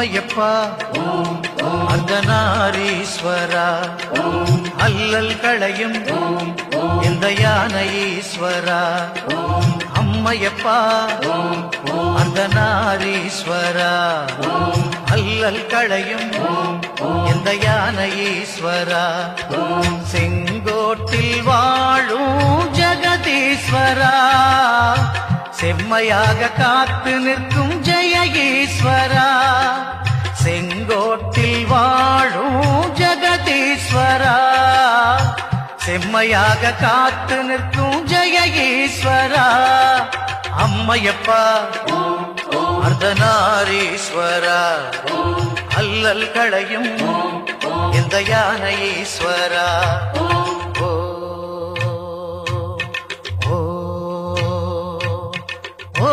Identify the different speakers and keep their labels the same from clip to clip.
Speaker 1: அம்மையப்பா. அர்த்தநாரீஸ்வரா அல்லல் களையும் இந்த யானை ஈஸ்வரா அம்மையப்பா அர்த்தநாரீஸ்வரா அல்லல் களையும் இந்த யானை ஈஸ்வரா செங்கோட்டில் வாழும் ஜெகதீஸ்வரா. செம்மையாக காத்து நிற்கும் ஜெய ஈஸ்வரா செங்கோட்டில் வாழும் ஜெகதீஸ்வரா. செம்மையாக காத்து நிற்கும் ஜெய ஈஸ்வரா அம்மையப்பா அர்த்தநாரீஸ்வரா அல்லல் களையும் இந்த யானை ஈஸ்வரா ஓ ஓ.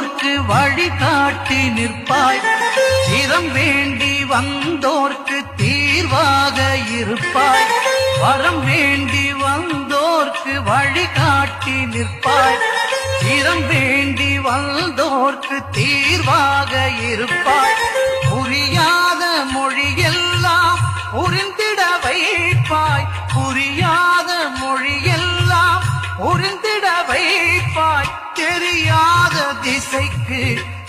Speaker 1: வந்தோர்க்கு வழிகாட்டி நிற்பாய் சிரம் வேண்டி வந்தோர்க்கு தீர்வாக இருப்பாய் வரம் வேண்டி வந்தோர்க்கு வழிகாட்டி நிற்பாய் சிரம் வேண்டி வந்தோர்க்கு தீர்வாக இருப்பாய் புரியாத மொழியெல்லாம் புரிந்திட வைப்பாய். புரியா திசைக்கு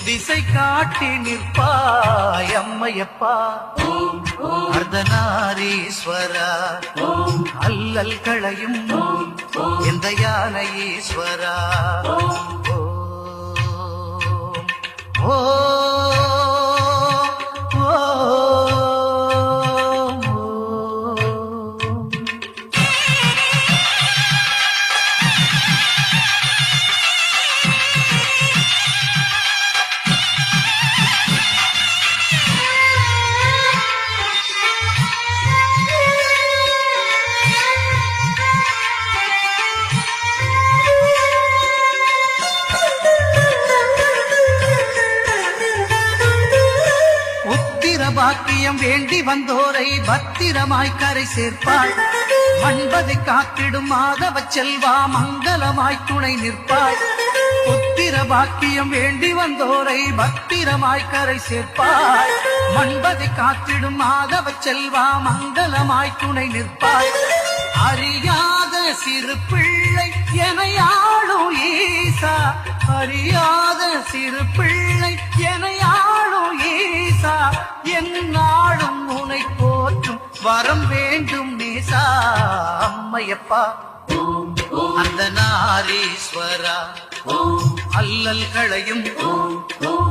Speaker 1: திசை காட்டி நிற்பாய் அம்மையப்பா. அர்த்தநாரீஸ்வரா அல்லல் களையும் எந்த யானை ஈஸ்வரா. ஓ ஓ உத்திர பாக்கியம் வேண்டி வந்தோரை பத்திரமாய் கரை சேர்ப்பாள். மண்பதை காத்திடும் மாதவ செல்வா மங்களமாய் துணை நிற்பாள். புத்திர பாக்கியம் வேண்டி வந்தோரை பத்திரமாய் கரை சேர்ப்பாள். மண்பதை காத்திடும் மாதவ செல்வா மங்களமாய் துணை நிற்பாள். அறியாத சிறு பிள்ளை என ஆளும் ஈசா. அறியாத சிறு பிள்ளை என ஆளும் ஈசா என்னாலும் உனை போற்றும் வரம் வேண்டும் நேசா அம்மையப்பா. அந்த நாரீஸ்வரா அல்லல் களையும்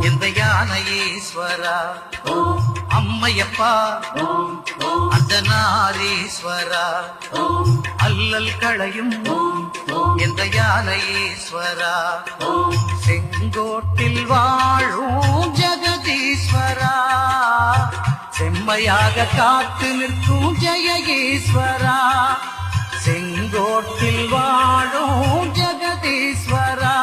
Speaker 1: எந்த யானையீஸ்வரா. அம்மையப்பா அந்த நாரீஸ்வரா. அல்லல் களையும் எந்த யானையீஸ்வரா. செங்கோட்டில் வாழும் ஜெகதீஸ்வரா. செம்மையாக காத்து நிற்கும் ஜெய ஈஸ்வரா செங்கோட்டில் வாழும் ஜெகதீஸ்வரா.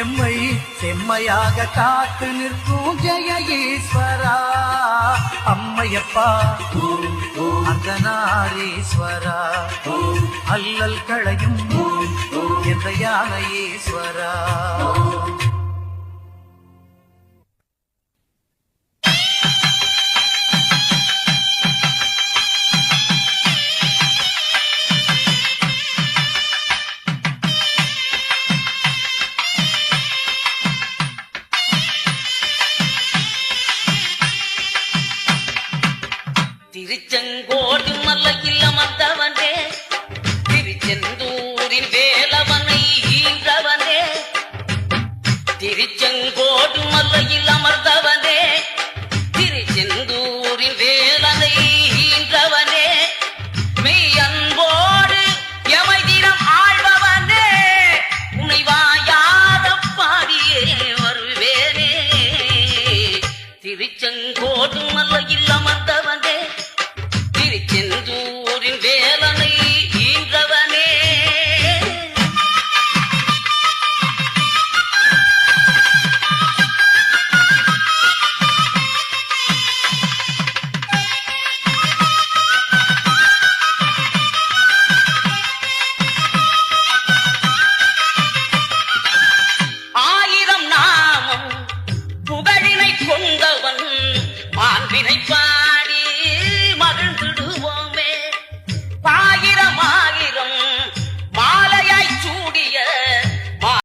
Speaker 1: எம்மை செம்மையாக காத்து நிற்கும் ஜெய ஈஸ்வரா அம்மையப்பா அந்த அல்லல் களையும் எந்த யானை ஈஸ்வரா.
Speaker 2: மத்தவனே திருச்செந்தூரின் வேலவனை ஈன்றவனே திருச்செங்கோடு மலையில் அமர்ந்தவனே திருச்செந்தூரின் வேலனை ஈன்றவனே மெய்